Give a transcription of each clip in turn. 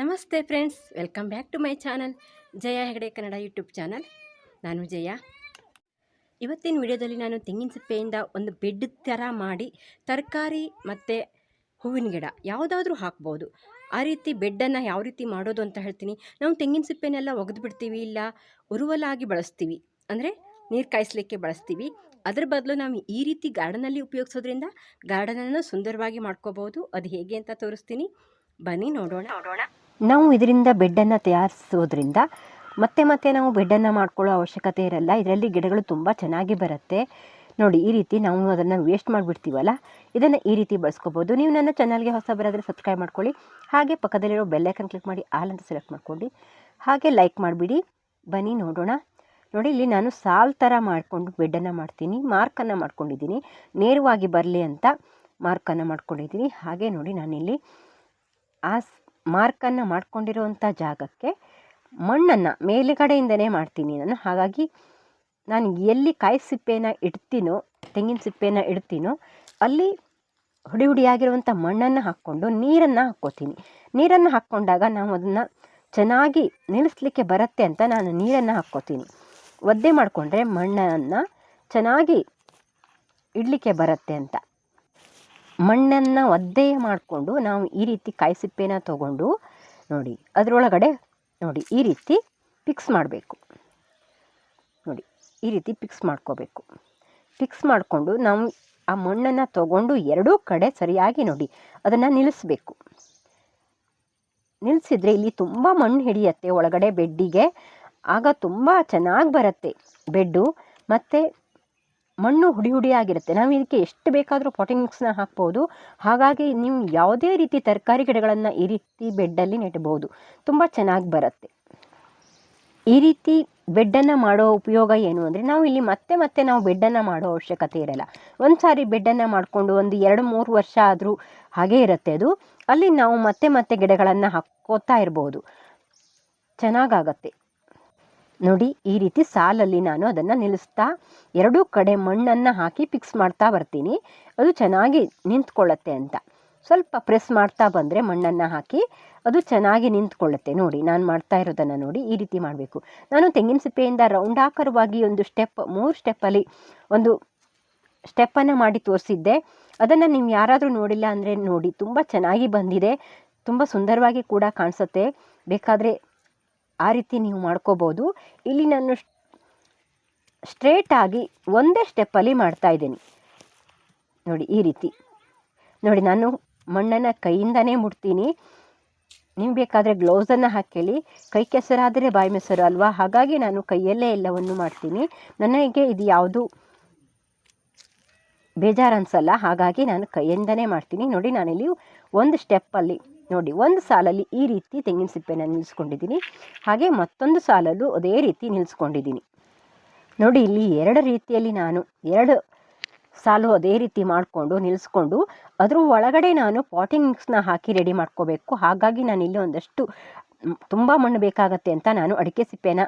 ನಮಸ್ತೆ friends, welcome back to my channel, Jaya Hegde Kannada YouTube channel. ನಾನು ಜಯ. ಇವತ್ತಿನ ವಿಡಿಯೋದಲ್ಲಿ ನಾನು ತೆಂಗಿನ ಸಿಪ್ಪೆಯಿಂದ ಒಂದು ಬೆಡ್ ಥರ ಮಾಡಿ ತರಕಾರಿ ಮತ್ತು ಹೂವಿನ ಗಿಡ ಯಾವುದಾದ್ರೂ ಹಾಕ್ಬೋದು. ಆ ರೀತಿ ಬೆಡ್ಡನ್ನು ಯಾವ ರೀತಿ ಮಾಡೋದು ಅಂತ ಹೇಳ್ತೀನಿ. ನಾವು ತೆಂಗಿನ ಸಿಪ್ಪೆನೆಲ್ಲ ಒಗೆದು ಬಿಡ್ತೀವಿ ಇಲ್ಲ ಉರುವಲಾಗಿ ಬಳಸ್ತೀವಿ. ಅಂದರೆ ನೀರು ಕಾಯಿಸ್ಲಿಕ್ಕೆ ಬಳಸ್ತೀವಿ. ಅದ್ರ ಬದಲು ನಾವು ಈ ರೀತಿ ಗಾರ್ಡನಲ್ಲಿ ಉಪಯೋಗಿಸೋದ್ರಿಂದ ಗಾರ್ಡನನ್ನು ಸುಂದರವಾಗಿ ಮಾಡ್ಕೋಬೋದು. ಅದು ಹೇಗೆ ಅಂತ ತೋರಿಸ್ತೀನಿ. ಬನ್ನಿ ನೋಡೋಣ. ನೋಡೋಣ. ನಾವು ಇದರಿಂದ ಬೆಡ್ಡನ್ನು ತಯಾರಿಸೋದ್ರಿಂದ ಮತ್ತೆ ಮತ್ತೆ ನಾವು ಬೆಡ್ಡನ್ನು ಮಾಡ್ಕೊಳ್ಳೋ ಅವಶ್ಯಕತೆ ಇರಲ್ಲ. ಇದರಲ್ಲಿ ಗಿಡಗಳು ತುಂಬ ಚೆನ್ನಾಗಿ ಬರುತ್ತೆ. ನೋಡಿ, ಈ ರೀತಿ ನಾವು ಅದನ್ನು ವೇಸ್ಟ್ ಮಾಡಿಬಿಡ್ತೀವಲ್ಲ? ಇದನ್ನು ಈ ರೀತಿ ಬಳಸ್ಕೋಬೋದು. ನೀವು ನನ್ನ ಚಾನಲ್ಗೆ ಹೊಸ ಬರೋದ್ರೆ ಸಬ್ಸ್ಕ್ರೈಬ್ ಮಾಡ್ಕೊಳ್ಳಿ. ಹಾಗೆ ಪಕ್ಕದಲ್ಲಿರೋ ಬೆಲ್ಲೈಕನ್ ಕ್ಲಿಕ್ ಮಾಡಿ, ಆಲ್ ಅಂತ ಸೆಲೆಕ್ಟ್ ಮಾಡ್ಕೊಂಡು, ಹಾಗೆ ಲೈಕ್ ಮಾಡಿಬಿಡಿ. ಬನ್ನಿ, ನೋಡೋಣ. ನೋಡಿ, ಇಲ್ಲಿ ನಾನು ಸಾಲ್ ಥರ ಮಾಡಿಕೊಂಡು ಬೆಡ್ಡನ್ನು ಮಾಡ್ತೀನಿ. ಮಾರ್ಕನ್ನು ಮಾಡ್ಕೊಂಡಿದ್ದೀನಿ. ನೇರವಾಗಿ ಬರಲಿ ಅಂತ ಮಾರ್ಕನ್ನು ಮಾಡ್ಕೊಂಡಿದ್ದೀನಿ. ಹಾಗೆ ನೋಡಿ, ನಾನಿಲ್ಲಿ ಆ ಸ್- ಮಾರ್ಕನ್ನು ಮಾಡಿಕೊಂಡಿರುವಂಥ ಜಾಗಕ್ಕೆ ಮಣ್ಣನ್ನು ಮೇಲುಗಡೆಯಿಂದನೇ ಮಾಡ್ತೀನಿ ನಾನು. ಹಾಗಾಗಿ ನಾನು ಎಲ್ಲಿ ಕಾಯಿ ಸಿಪ್ಪೆನ ಇಡ್ತೀನೋ, ತೆಂಗಿನ ಸಿಪ್ಪೆನ ಇಡ್ತೀನೋ, ಅಲ್ಲಿ ಹುಡಿ ಹುಡಿಯಾಗಿರುವಂಥ ಮಣ್ಣನ್ನು ಹಾಕ್ಕೊಂಡು ನೀರನ್ನು ಹಾಕ್ಕೋತೀನಿ. ನೀರನ್ನು ಹಾಕ್ಕೊಂಡಾಗ ನಾವು ಅದನ್ನು ಚೆನ್ನಾಗಿ ನಿಲ್ಲಿಸ್ಲಿಕ್ಕೆ ಬರುತ್ತೆ ಅಂತ ನಾನು ನೀರನ್ನು ಹಾಕ್ಕೋತೀನಿ. ಒದ್ದೆ ಮಾಡಿಕೊಂಡ್ರೆ ಮಣ್ಣನ್ನು ಚೆನ್ನಾಗಿ ಇಡಲಿಕ್ಕೆ ಬರುತ್ತೆ ಅಂತ. ಮಣ್ಣನ್ನು ಒದ್ದೆ ಮಾಡಿಕೊಂಡು ನಾವು ಈ ರೀತಿ ಕಾಯಿ ಸಿಪ್ಪೆನ ತಗೊಂಡು ನೋಡಿ, ಅದರೊಳಗಡೆ ನೋಡಿ ಈ ರೀತಿ ಫಿಕ್ಸ್ ಮಾಡಬೇಕು. ನೋಡಿ, ಈ ರೀತಿ ಫಿಕ್ಸ್ ಮಾಡ್ಕೋಬೇಕು. ಫಿಕ್ಸ್ ಮಾಡಿಕೊಂಡು ನಾವು ಆ ಮಣ್ಣನ್ನು ತಗೊಂಡು ಎರಡೂ ಕಡೆ ಸರಿಯಾಗಿ ನೋಡಿ, ಅದನ್ನು ನಿಲ್ಲಿಸ್ಬೇಕು ನಿಲ್ಲಿಸಿದ್ರೆ ಇಲ್ಲಿ ತುಂಬ ಮಣ್ಣು ಹಿಡಿಯತ್ತೆ ಒಳಗಡೆ ಬೆಡ್ಡಿಗೆ. ಆಗ ತುಂಬ ಚೆನ್ನಾಗಿ ಬರುತ್ತೆ ಬೆಡ್ಡು. ಮತ್ತು ಮಣ್ಣು ಹುಡಿ ಹುಡಿಯಾಗಿರುತ್ತೆ. ನಾವು ಇದಕ್ಕೆ ಎಷ್ಟು ಬೇಕಾದರೂ ಪಾಟಿಂಗ್ ಮಿಕ್ಸ್ನ ಹಾಕ್ಬೋದು. ಹಾಗಾಗಿ ನೀವು ಯಾವುದೇ ರೀತಿ ತರಕಾರಿ ಗಿಡಗಳನ್ನು ಈ ರೀತಿ ಬೆಡ್ಡಲ್ಲಿ ನೆಟ್ಬೋದು ತುಂಬ ಚೆನ್ನಾಗಿ ಬರುತ್ತೆ. ಈ ರೀತಿ ಬೆಡ್ಡನ್ನು ಮಾಡೋ ಉಪಯೋಗ ಏನು ಅಂದರೆ ನಾವು ಇಲ್ಲಿ ಮತ್ತೆ ಮತ್ತೆ ನಾವು ಬೆಡ್ಡನ್ನು ಮಾಡೋ ಅವಶ್ಯಕತೆ ಇರಲ್ಲ. ಒಂದು ಸಾರಿ ಬೆಡ್ಡನ್ನು ಮಾಡಿಕೊಂಡು ಒಂದು ಎರಡು ಮೂರು ವರ್ಷ ಆದರೂ ಹಾಗೇ ಇರುತ್ತೆ ಅದು. ಅಲ್ಲಿ ನಾವು ಮತ್ತೆ ಮತ್ತೆ ಗಿಡಗಳನ್ನು ಹಾಕ್ಕೋತಾ ಇರ್ಬೋದು. ಚೆನ್ನಾಗಾಗತ್ತೆ ನೋಡಿ, ಈ ರೀತಿ ಸಾಲಲ್ಲಿ ನಾನು ಅದನ್ನು ನಿಲ್ಲಿಸ್ತಾ, ಎರಡೂ ಕಡೆ ಮಣ್ಣನ್ನು ಹಾಕಿ ಫಿಕ್ಸ್ ಮಾಡ್ತಾ ಬರ್ತೀನಿ. ಅದು ಚೆನ್ನಾಗಿ ನಿಂತ್ಕೊಳ್ಳುತ್ತೆ ಅಂತ. ಸ್ವಲ್ಪ ಪ್ರೆಸ್ ಮಾಡ್ತಾ ಬಂದರೆ ಮಣ್ಣನ್ನು ಹಾಕಿ ಅದು ಚೆನ್ನಾಗಿ ನಿಂತ್ಕೊಳ್ಳುತ್ತೆ. ನೋಡಿ, ನಾನು ಮಾಡ್ತಾ ಇರೋದನ್ನು ನೋಡಿ, ಈ ರೀತಿ ಮಾಡಬೇಕು. ನಾನು ತೆಂಗಿನ ಸಿಪ್ಪೆಯಿಂದ ರೌಂಡ್ ಆಕಾರವಾಗಿ ಒಂದು ಸ್ಟೆಪ್ ಮೂರು ಸ್ಟೆಪ್ಪಲ್ಲಿ ಒಂದು ಸ್ಟೆಪ್ಪನ್ನು ಮಾಡಿ ತೋರಿಸಿದ್ದೆ. ಅದನ್ನು ನೀವು ಯಾರಾದರೂ ನೋಡಿಲ್ಲ ಅಂದರೆ ನೋಡಿ, ತುಂಬ ಚೆನ್ನಾಗಿ ಬಂದಿದೆ. ತುಂಬ ಸುಂದರವಾಗಿ ಕೂಡ ಕಾಣಿಸುತ್ತೆ. ಬೇಕಾದರೆ ಆ ರೀತಿ ನೀವು ಮಾಡ್ಕೋಬೋದು. ಇಲ್ಲಿ ನಾನು ಸ್ಟ್ರೇಟಾಗಿ ಒಂದೇ ಸ್ಟೆಪ್ಪಲ್ಲಿ ಮಾಡ್ತಾ ಇದ್ದೀನಿ. ನೋಡಿ, ಈ ರೀತಿ. ನೋಡಿ, ನಾನು ಮಣ್ಣನ್ನು ಕೈಯಿಂದನೇ ಮುಡ್ತೀನಿ ನಿಮ್ಗೆ ಬೇಕಾದರೆ ಗ್ಲೌಸನ್ನು ಹಾಕೇಳಿ ಕೈ ಕೆಸರಾದರೆ ಬಾಯಿ ಮೊಸರು ಅಲ್ವಾ? ಹಾಗಾಗಿ ನಾನು ಕೈಯಲ್ಲೇ ಎಲ್ಲವನ್ನು ಮಾಡ್ತೀನಿ. ನನಗೆ ಇದು ಯಾವುದು ಬೇಜಾರು ಅನಿಸಲ್ಲ. ಹಾಗಾಗಿ ನಾನು ಕೈಯಿಂದನೇ ಮಾಡ್ತೀನಿ. ನೋಡಿ, ನಾನಿಲ್ಲಿ ಒಂದು ಸ್ಟೆಪ್ಪಲ್ಲಿ ನೋಡಿ, ಒಂದು ಸಾಲಲ್ಲಿ ಈ ರೀತಿ ತೆಂಗಿನ ಸಿಪ್ಪೆನ ನಿಲ್ಲಿಸ್ಕೊಂಡಿದ್ದೀನಿ ಹಾಗೆ ಮತ್ತೊಂದು ಸಾಲಲ್ಲೂ ಅದೇ ರೀತಿ ನಿಲ್ಲಿಸ್ಕೊಂಡಿದ್ದೀನಿ ನೋಡಿ, ಇಲ್ಲಿ ಎರಡು ರೀತಿಯಲ್ಲಿ ನಾನು ಎರಡು ಸಾಲು ಅದೇ ರೀತಿ ಮಾಡಿಕೊಂಡು ನಿಲ್ಲಿಸ್ಕೊಂಡು ಅದ್ರ ಒಳಗಡೆ ನಾನು ಪಾಟಿಂಗ್ ಮಿಕ್ಸ್ನ ಹಾಕಿ ರೆಡಿ ಮಾಡ್ಕೋಬೇಕು. ಹಾಗಾಗಿ ನಾನು ಇಲ್ಲಿ ಒಂದಷ್ಟು ತುಂಬ ಮಣ್ಣು ಬೇಕಾಗತ್ತೆ ಅಂತ ನಾನು ಅಡಿಕೆ ಸಿಪ್ಪೆನ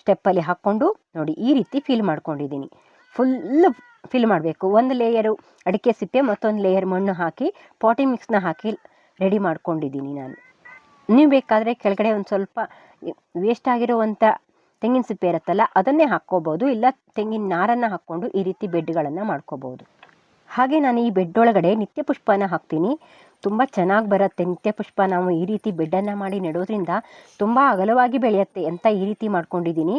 ಸ್ಟೆಪ್ಪಲ್ಲಿ ಹಾಕ್ಕೊಂಡು, ನೋಡಿ, ಈ ರೀತಿ ಫಿಲ್ ಮಾಡ್ಕೊಂಡಿದ್ದೀನಿ. ಫುಲ್ಲು ಫಿಲ್ ಮಾಡಬೇಕು. ಒಂದು ಲೇಯರು ಅಡಿಕೆ ಸಿಪ್ಪೆ, ಮತ್ತೊಂದು ಲೇಯರ್ ಮಣ್ಣು ಹಾಕಿ ಪಾಟಿಂಗ್ ಮಿಕ್ಸ್ನ ಹಾಕಿ ರೆಡಿ ಮಾಡ್ಕೊಂಡಿದ್ದೀನಿ ನಾನು. ನೀವು ಬೇಕಾದರೆ ಕೆಳಗಡೆ ಒಂದು ಸ್ವಲ್ಪ ವೇಸ್ಟ್ ಆಗಿರುವಂಥ ತೆಂಗಿನ ಸಿಪ್ಪೆ ಇರುತ್ತಲ್ಲ, ಅದನ್ನೇ ಹಾಕ್ಕೋಬೋದು. ಇಲ್ಲ ತೆಂಗಿನ ನಾರನ್ನು ಹಾಕ್ಕೊಂಡು ಈ ರೀತಿ ಬೆಡ್ಗಳನ್ನು ಮಾಡ್ಕೋಬೋದು. ಹಾಗೆ ನಾನು ಈ ಬೆಡ್ ಒಳಗಡೆ ನಿತ್ಯ ಪುಷ್ಪನ ಹಾಕ್ತೀನಿ. ತುಂಬ ಚೆನ್ನಾಗಿ ಬರುತ್ತೆ ನಿತ್ಯ ಪುಷ್ಪ. ನಾವು ಈ ರೀತಿ ಬೆಡ್ಡನ್ನು ಮಾಡಿ ನೆಡೋದ್ರಿಂದ ತುಂಬ ಅಗಲವಾಗಿ ಬೆಳೆಯುತ್ತೆ ಅಂತ ಈ ರೀತಿ ಮಾಡ್ಕೊಂಡಿದ್ದೀನಿ.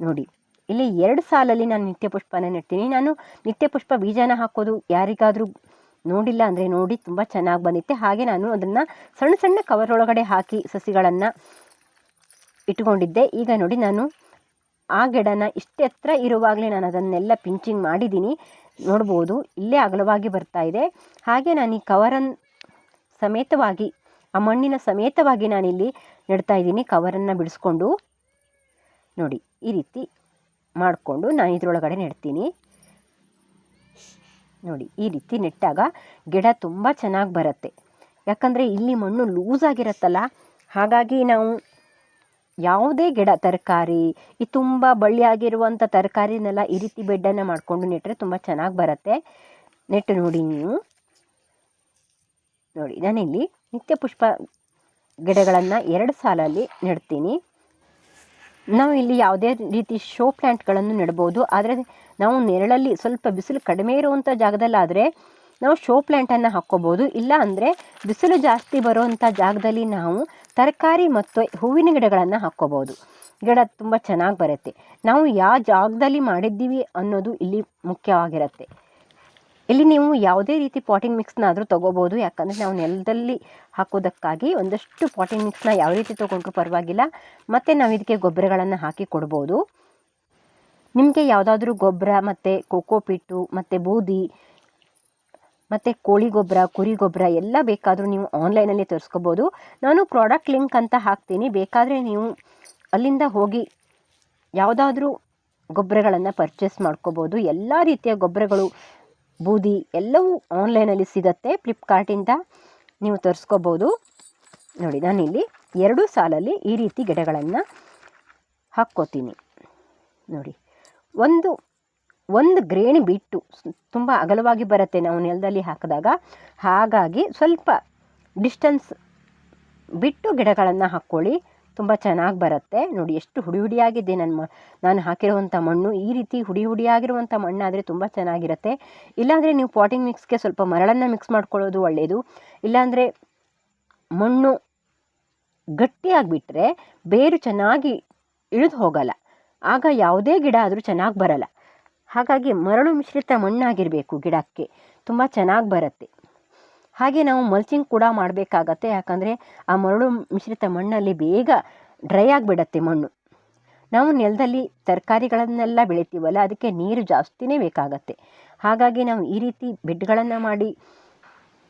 ನೋಡಿ, ಇಲ್ಲಿ ಎರಡು ಸಾಲಲ್ಲಿ ನಾನು ನಿತ್ಯ ಪುಷ್ಪನ ನೆಡ್ತೀನಿ. ನಾನು ನಿತ್ಯ ಪುಷ್ಪ ಬೀಜನ ಹಾಕೋದು ಯಾರಿಗಾದರೂ ನೋಡಿಲ್ಲ ಅಂದರೆ ನೋಡಿ ತುಂಬ ಚೆನ್ನಾಗಿ ಬಂದಿತ್ತೆ. ಹಾಗೆ ನಾನು ಅದನ್ನು ಸಣ್ಣ ಸಣ್ಣ ಕವರ್ ಒಳಗಡೆ ಹಾಕಿ ಸಸಿಗಳನ್ನು ಇಟ್ಕೊಂಡಿದ್ದೆ. ಈಗ ನೋಡಿ ನಾನು ಆ ಗಿಡನ ಇಷ್ಟು ಇರುವಾಗಲೇ ನಾನು ಅದನ್ನೆಲ್ಲ ಪಿಂಚಿಂಗ್ ಮಾಡಿದ್ದೀನಿ. ನೋಡ್ಬೋದು, ಇಲ್ಲೇ ಅಗಲವಾಗಿ ಬರ್ತಾ ಇದೆ. ಹಾಗೆ ನಾನು ಈ ಕವರನ್ನು ಸಮೇತವಾಗಿ, ಆ ಮಣ್ಣಿನ ಸಮೇತವಾಗಿ ನಾನಿಲ್ಲಿ ನೆಡ್ತಾ ಇದ್ದೀನಿ ಕವರನ್ನು ಬಿಡಿಸ್ಕೊಂಡು. ನೋಡಿ, ಈ ರೀತಿ ಮಾಡಿಕೊಂಡು ನಾನು ಇದರೊಳಗಡೆ ನೆಡ್ತೀನಿ. ನೋಡಿ, ಈ ರೀತಿ ನೆಟ್ಟಾಗ ಗಿಡ ತುಂಬ ಚೆನ್ನಾಗಿ ಬರುತ್ತೆ. ಯಾಕಂದರೆ ಇಲ್ಲಿ ಮಣ್ಣು ಲೂಸ್ ಆಗಿರುತ್ತಲ್ಲ, ಹಾಗಾಗಿ ನಾವು ಯಾವುದೇ ಗಿಡ, ತರಕಾರಿ, ಈ ತುಂಬ ಬಳ್ಳಿಯಾಗಿರುವಂಥ ತರಕಾರಿನೆಲ್ಲ ಈ ರೀತಿ ಬೆಡ್ಡನ್ನು ಮಾಡಿಕೊಂಡು ನೆಟ್ಟರೆ ತುಂಬ ಚೆನ್ನಾಗಿ ಬರುತ್ತೆ. ನೆಟ್ಟು ನೋಡಿ ನೀವು. ನೋಡಿ, ನಾನಿಲ್ಲಿ ನಿತ್ಯ ಪುಷ್ಪ ಗಿಡಗಳನ್ನು ಎರಡು ಸಾಲಲ್ಲಿ ನೆಡ್ತೀನಿ. ನಾವು ಇಲ್ಲಿ ಯಾವುದೇ ರೀತಿ ಶೋ ಪ್ಲ್ಯಾಂಟ್ಗಳನ್ನು ನೆಡ್ಬೋದು, ಆದರೆ ನಾವು ನೆರಳಲ್ಲಿ ಸ್ವಲ್ಪ ಬಿಸಿಲು ಕಡಿಮೆ ಇರುವಂಥ ಜಾಗದಲ್ಲಾದರೆ ನಾವು ಶೋ ಪ್ಲ್ಯಾಂಟನ್ನು ಹಾಕ್ಕೋಬೋದು. ಇಲ್ಲ ಅಂದರೆ ಬಿಸಿಲು ಜಾಸ್ತಿ ಬರುವಂಥ ಜಾಗದಲ್ಲಿ ನಾವು ತರಕಾರಿ ಮತ್ತು ಹೂವಿನ ಗಿಡಗಳನ್ನು ಹಾಕ್ಕೋಬೋದು. ಗಿಡ ತುಂಬ ಚೆನ್ನಾಗಿ ಬರುತ್ತೆ. ನಾವು ಯಾವ ಜಾಗದಲ್ಲಿ ಮಾಡಿದ್ದೀವಿ ಅನ್ನೋದು ಇಲ್ಲಿ ಮುಖ್ಯವಾಗಿರುತ್ತೆ. ಇಲ್ಲಿ ನೀವು ಯಾವುದೇ ರೀತಿ ಪಾಟಿಂಗ್ ಮಿಕ್ಸ್ನಾದರೂ ತೊಗೋಬೋದು. ಯಾಕಂದರೆ ನಾವು ನೆಲದಲ್ಲಿ ಹಾಕೋದಕ್ಕಾಗಿ ಒಂದಷ್ಟು ಪಾಟಿಂಗ್ ಮಿಕ್ಸ್ನ ಯಾವ ರೀತಿ ತೊಗೊಂಡ್ರೂ ಪರವಾಗಿಲ್ಲ. ಮತ್ತು ನಾವು ಇದಕ್ಕೆ ಗೊಬ್ಬರಗಳನ್ನು ಹಾಕಿ ಕೊಡ್ಬೋದು. ನಿಮಗೆ ಯಾವುದಾದ್ರೂ ಗೊಬ್ಬರ ಮತ್ತು ಕೋಕೋಪಿಟ್ಟು ಮತ್ತು ಬೂದಿ, ಮತ್ತು ಕೋಳಿ ಗೊಬ್ಬರ ಕುರಿ ಗೊಬ್ಬರ ಎಲ್ಲ ಬೇಕಾದರೂ ನೀವು ಆನ್ಲೈನಲ್ಲಿ ತರಿಸ್ಕೋಬೋದು. ನಾನು ಪ್ರಾಡಕ್ಟ್ ಲಿಂಕ್ ಅಂತ ಹಾಕ್ತೀನಿ. ಬೇಕಾದರೆ ನೀವು ಅಲ್ಲಿಂದ ಹೋಗಿ ಯಾವುದಾದ್ರೂ ಗೊಬ್ಬರಗಳನ್ನು ಪರ್ಚೇಸ್ ಮಾಡ್ಕೋಬೋದು. ಎಲ್ಲ ರೀತಿಯ ಗೊಬ್ಬರಗಳು ಬೂದಿ ಎಲ್ಲವೂ ಆನ್ಲೈನಲ್ಲಿ ಸಿಗತ್ತೆ. ಫ್ಲಿಪ್ಕಾರ್ಟಿಂದ ನೀವು ತರಿಸ್ಕೋಬೋದು. ನೋಡಿ, ನಾನಿಲ್ಲಿ ಎರಡು ಸಾಲಲ್ಲಿ ಈ ರೀತಿ ಗಿಡಗಳನ್ನು ಹಾಕ್ಕೋತೀನಿ. ನೋಡಿ. ಒಂದು ಒಂದು ಗ್ರೇಣಿ ಬಿಟ್ಟು ತುಂಬ ಅಗಲವಾಗಿ ಬರುತ್ತೆ ನಾವು ನೆಲದಲ್ಲಿ ಹಾಕಿದಾಗ. ಹಾಗಾಗಿ ಸ್ವಲ್ಪ ಡಿಸ್ಟನ್ಸ್ ಬಿಟ್ಟು ಗಿಡಗಳನ್ನು ಹಾಕ್ಕೊಳ್ಳಿ. ತುಂಬ ಚೆನ್ನಾಗಿ ಬರುತ್ತೆ. ನೋಡಿ ಎಷ್ಟು ಹುಡಿ ಹುಡಿಯಾಗಿದೆ ನನ್ನ ನಾನು ಹಾಕಿರುವಂಥ ಮಣ್ಣು. ಈ ರೀತಿ ಹುಡಿ ಹುಡಿಯಾಗಿರುವಂಥ ಮಣ್ಣಾದರೆ ತುಂಬ ಚೆನ್ನಾಗಿರುತ್ತೆ. ಇಲ್ಲಾಂದರೆ ನೀವು ಪಾಟಿಂಗ್ ಮಿಕ್ಸ್ಗೆ ಸ್ವಲ್ಪ ಮರಳನ್ನು ಮಿಕ್ಸ್ ಮಾಡ್ಕೊಳ್ಳೋದು ಒಳ್ಳೆಯದು ಇಲ್ಲಾಂದರೆ ಮಣ್ಣು ಗಟ್ಟಿಯಾಗಿಬಿಟ್ರೆ ಬೇರು ಚೆನ್ನಾಗಿ ಇಳಿದು ಹೋಗಲ್ಲ. ಆಗ ಯಾವುದೇ ಗಿಡ ಆದರೂ ಚೆನ್ನಾಗಿ ಬರಲ್ಲ. ಹಾಗಾಗಿ ಮರಳು ಮಿಶ್ರಿತ ಮಣ್ಣಾಗಿರಬೇಕು ಗಿಡಕ್ಕೆ. ತುಂಬ ಚೆನ್ನಾಗಿ ಬರುತ್ತೆ. ಹಾಗೆ ನಾವು ಮಲ್ಚಿಂಗ್ ಕೂಡ ಮಾಡಬೇಕಾಗತ್ತೆ. ಯಾಕಂದರೆ ಆ ಮರಳು ಮಿಶ್ರಿತ ಮಣ್ಣಲ್ಲಿ ಬೇಗ ಡ್ರೈ ಆಗಿಬಿಡತ್ತೆ ಮಣ್ಣು. ನಾವು ನೆಲದಲ್ಲಿ ತರಕಾರಿಗಳನ್ನೆಲ್ಲ ಬೆಳಿತೀವಲ್ಲ, ಅದಕ್ಕೆ ನೀರು ಜಾಸ್ತಿನೇ ಬೇಕಾಗತ್ತೆ. ಹಾಗಾಗಿ ನಾವು ಈ ರೀತಿ ಬೆಡ್ಗಳನ್ನು ಮಾಡಿ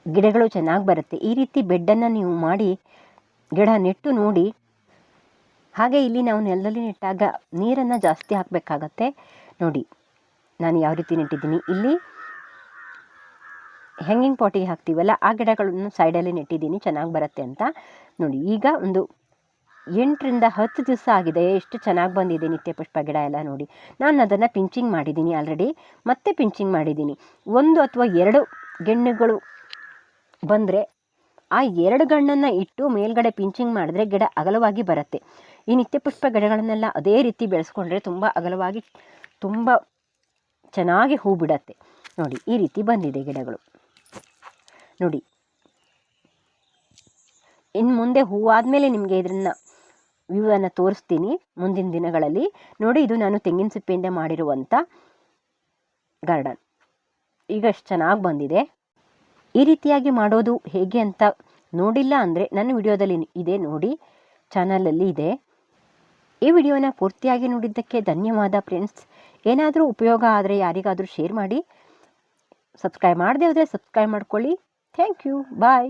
ಗಿಡಗಳು ಚೆನ್ನಾಗಿ ಬರುತ್ತೆ. ಈ ರೀತಿ ಬೆಡ್ಡನ್ನು ನೀವು ಮಾಡಿ ಗಿಡ ನೆಟ್ಟು ನೋಡಿ ಹಾಗೆ ಇಲ್ಲಿ ನಾವು ನೆಲದಲ್ಲಿ ನೆಟ್ಟಾಗ ನೀರನ್ನು ಜಾಸ್ತಿ ಹಾಕಬೇಕಾಗತ್ತೆ. ನೋಡಿ, ನಾನು ಯಾವ ರೀತಿ ನೆಟ್ಟಿದ್ದೀನಿ. ಇಲ್ಲಿ ಹ್ಯಾಂಗಿಂಗ್ ಪಾಟಿಗೆ ಹಾಕ್ತೀವಲ್ಲ, ಆ ಗಿಡಗಳನ್ನು ಸೈಡಲ್ಲಿ ನೆಟ್ಟಿದ್ದೀನಿ, ಚೆನ್ನಾಗಿ ಬರುತ್ತೆ ಅಂತ. ನೋಡಿ, ಈಗ ಒಂದು ಎಂಟರಿಂದ ಹತ್ತು ದಿವಸ ಆಗಿದೆ, ಎಷ್ಟು ಚೆನ್ನಾಗಿ ಬಂದಿದೆ ನಿತ್ಯ ಪುಷ್ಪ ಗಿಡ ಎಲ್ಲ ನೋಡಿ. ನಾನು ಅದನ್ನು ಪಿಂಚಿಂಗ್ ಮಾಡಿದ್ದೀನಿ ಆಲ್ರೆಡಿ ಮತ್ತೆ ಪಿಂಚಿಂಗ್ ಮಾಡಿದ್ದೀನಿ. ಒಂದು ಅಥವಾ ಎರಡು ಗೆಣ್ಣುಗಳು ಬಂದರೆ ಆ ಎರಡು ಗಣ್ಣನ್ನು ಇಟ್ಟು ಮೇಲ್ಗಡೆ ಪಿಂಚಿಂಗ್ ಮಾಡಿದ್ರೆ ಗಿಡ ಅಗಲವಾಗಿ ಬರುತ್ತೆ. ಈ ನಿತ್ಯಪುಷ್ಪ ಗಿಡಗಳನ್ನೆಲ್ಲ ಅದೇ ರೀತಿ ಬೆಳೆಸ್ಕೊಂಡ್ರೆ ತುಂಬ ಅಗಲವಾಗಿ ತುಂಬ ಚೆನ್ನಾಗಿ ಹೂ ಬಿಡತ್ತೆ. ನೋಡಿ, ಈ ರೀತಿ ಬಂದಿದೆ ಗಿಡಗಳು. ನೋಡಿ ಇನ್ನು ಮುಂದೆ ಹೂವಾದಮೇಲೆ ನಿಮಗೆ ಇದನ್ನು ವ್ಯೂವನ್ನು ತೋರಿಸ್ತೀನಿ ಮುಂದಿನ ದಿನಗಳಲ್ಲಿ. ನೋಡಿ, ಇದು ನಾನು ತೆಂಗಿನ ಸಿಪ್ಪೆಯಿಂದ ಮಾಡಿರುವಂಥ ಗಾರ್ಡನ್. ಈಗ ಎಷ್ಟು ಚೆನ್ನಾಗಿ ಬಂದಿದೆ. ಈ ರೀತಿಯಾಗಿ ಮಾಡೋದು ಹೇಗೆ ಅಂತ ನೋಡಿಲ್ಲ ಅಂದರೆ ನನ್ನ ವಿಡಿಯೋದಲ್ಲಿ ಇದೆ ನೋಡಿ, ಚಾನಲಲ್ಲಿ ಇದೆ. ಈ ವಿಡಿಯೋನ ಪೂರ್ತಿಯಾಗಿ ನೋಡಿದ್ದಕ್ಕೆ ಧನ್ಯವಾದ ಫ್ರೆಂಡ್ಸ್. ಏನಾದರೂ ಉಪಯೋಗ ಆದರೆ ಯಾರಿಗಾದರೂ ಶೇರ್ ಮಾಡಿ. ಸಬ್ಸ್ಕ್ರೈಬ್ ಮಾಡದೆ ಹೋದರೆ ಸಬ್ಸ್ಕ್ರೈಬ್ ಮಾಡ್ಕೊಳ್ಳಿ. Thank you. ಬಾಯ್.